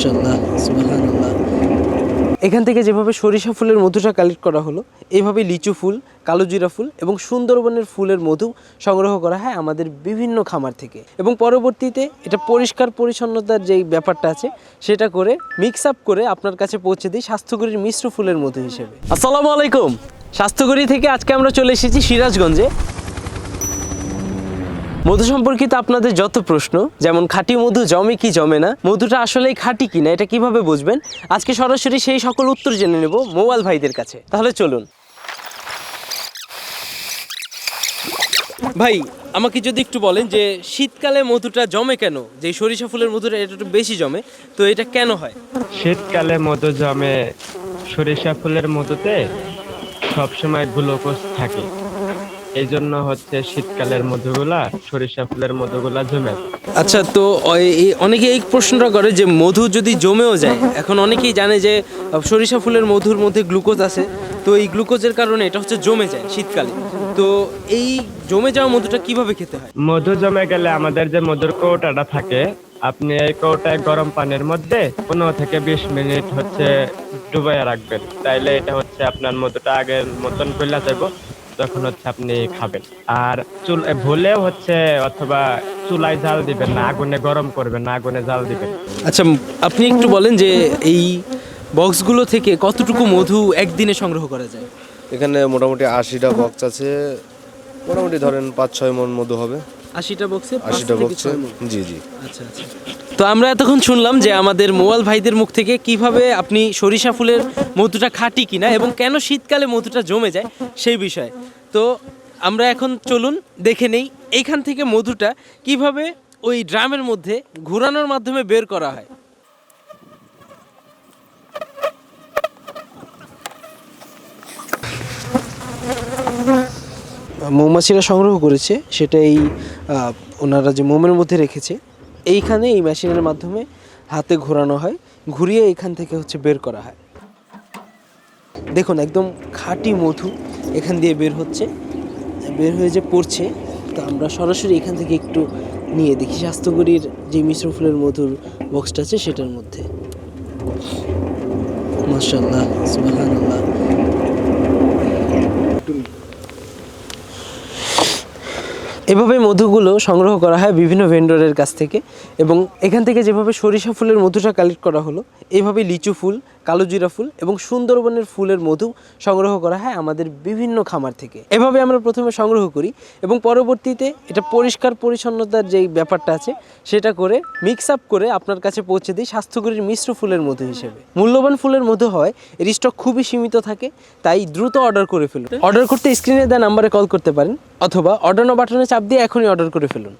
সুবহানাল্লাহ। এখান থেকে যেভাবে সরিষা ফুলের মধুটা কালেক্ট করা হলো এইভাবে লিচু ফুল কালোজিরা ফুল এবং সুন্দরবনের ফুলের মধু সংগ্রহ করা হয় আমাদের বিভিন্ন খামার থেকে। এবং পরবর্তীতে এটা পরিষ্কার পরিচ্ছন্নতার যেই ব্যাপারটা আছে, সেটা করে মিক্স আপ করে আপনার কাছে পৌঁছে দিই স্বাস্থ্যকরীর মিশ্র ফুলের মধু হিসেবে। আসসালামু আলাইকুম। স্বাস্থ্যকরী থেকে আজকে আমরা চলে এসেছি সিরাজগঞ্জে। মধু সম্পর্কিত আপনাদের যত প্রশ্ন যেমন খাঁটি মধু জমে কি জমে না মধুটা আসলেই খাঁটি কিনা এটা কীভাবে বুঝবেন? আজকে সরাসরি সেই সকল উত্তর জেনে নেব মোবাইল ভাইদের কাছে। তাহলে চলুন। ভাই আমাকে যদি একটু বলেন যে শীতকালে মধুটা জমে কেন? যে সরিষা ফুলের মধুটা এটা একটু বেশি জমে তো এটা কেন হয়? শীতকালে মধু জমে সরিষা ফুলের মধুতে সবসময় গ্লুকোজ থাকে। এই জন্য হচ্ছে শীতকালের মধুগুলা সরিষা ফুলের মধুগুলা জমে আচ্ছা তো অনেকে এই প্রশ্নটা করে যে মধু যদি জমেও যায় এখন অনেকেই জানে যে সরিষা ফুলের মধুর মধ্যে গ্লুকোজ আছে তো এই গ্লুকোজের কারণে এটা হচ্ছে জমে যায় শীতকালে। তো এই জমে যাওয়া মধুটা কীভাবে খেতে হয়? মধু জমে গেলে আমাদের যে মধুর কৌটাটা থাকে আপনি এই কৌটায় গরম পানির মধ্যে পনেরো থেকে বিশ মিনিট হচ্ছে ডুবাইয়া রাখবেন। তাইলে এটা হচ্ছে আপনার মধুটা আগের মতন গলা যাব। তখন হচ্ছে আপনি খাবেন। আর চুল ভুলেও হচ্ছে অথবা চুলায় জাল দিবেন না আগুনে গরম করবেন না আগুনে জাল দিবেন। আচ্ছা আপনি একটু বলেন যে এই বক্সগুলো থেকে কতটুকু মধু একদিনে সংগ্রহ করা যায়? এখানে মোটামুটি আশিটা বক্স আছে। মোটামুটি ধরেন পাঁচ ছয় মন মধু হবে। আশিটা বক্সে আশিটা বক্সে জি জি। আচ্ছা আচ্ছা। তো আমরা এতক্ষণ শুনলাম যে আমাদের মোয়াল ভাইদের মুখ থেকে কীভাবে আপনি সরিষা ফুলের মধুটা খাঁটি কিনা এবং কেন শীতকালে মধুটা জমে যায় সেই বিষয়ে। তো আমরা এখন চলুন দেখে নেই এইখান থেকে মধুটা কীভাবে ওই ড্রামের মধ্যে ঘোরানোর মাধ্যমে বের করা হয়। মৌমাছিরা সংগ্রহ করেছে, সেটা এই ওনারা যে মোমের মধ্যে রেখেছে, এইখানে এই মেশিনের মাধ্যমে হাতে ঘোরানো হয়, ঘুরিয়ে এখান থেকে হচ্ছে বের করা হয়। দেখুন, একদম খাঁটি মধু এখান দিয়ে বের হচ্ছে, বের হয়ে যে পড়ছে, তো আমরা সরাসরি এখান থেকে একটু নিয়ে দেখি। স্বাস্থ্যকরীর যে মিশ্র ফুলের মধুর বক্সটা আছে, সেটার মধ্যে। মাশাল্লাহ সুবহানাল্লাহ। এভাবে মধুগুলো সংগ্রহ করা হয় বিভিন্ন ভেন্ডরের কাছ থেকে এবং এখান থেকে যেভাবে সরিষা ফুলের মধুটা কালেক্ট করা হলো এইভাবে লিচু ফুল কালোজিরা ফুল এবং সুন্দরবনের ফুলের মধু সংগ্রহ করা হয় আমাদের বিভিন্ন খামার থেকে। এভাবে আমরা প্রথমে সংগ্রহ করি এবং পরবর্তীতে এটা পরিষ্কার পরিচ্ছন্নতার যেই ব্যাপারটা আছে, সেটা করে মিক্স আপ করে আপনার কাছে পৌঁছে দিই স্বাস্থ্যকরীর মিশ্র ফুলের মধু হিসেবে। মূল্যবান ফুলের মধু হয়, এর স্টক খুবই সীমিত থাকে, তাই দ্রুত অর্ডার করে ফেলুন। অর্ডার করতে স্ক্রিনে দেওয়া নাম্বারে কল করতে পারেন, অথবা অর্ডার বাটনে চাপ দিয়ে এখনই অর্ডার করে ফেলুন।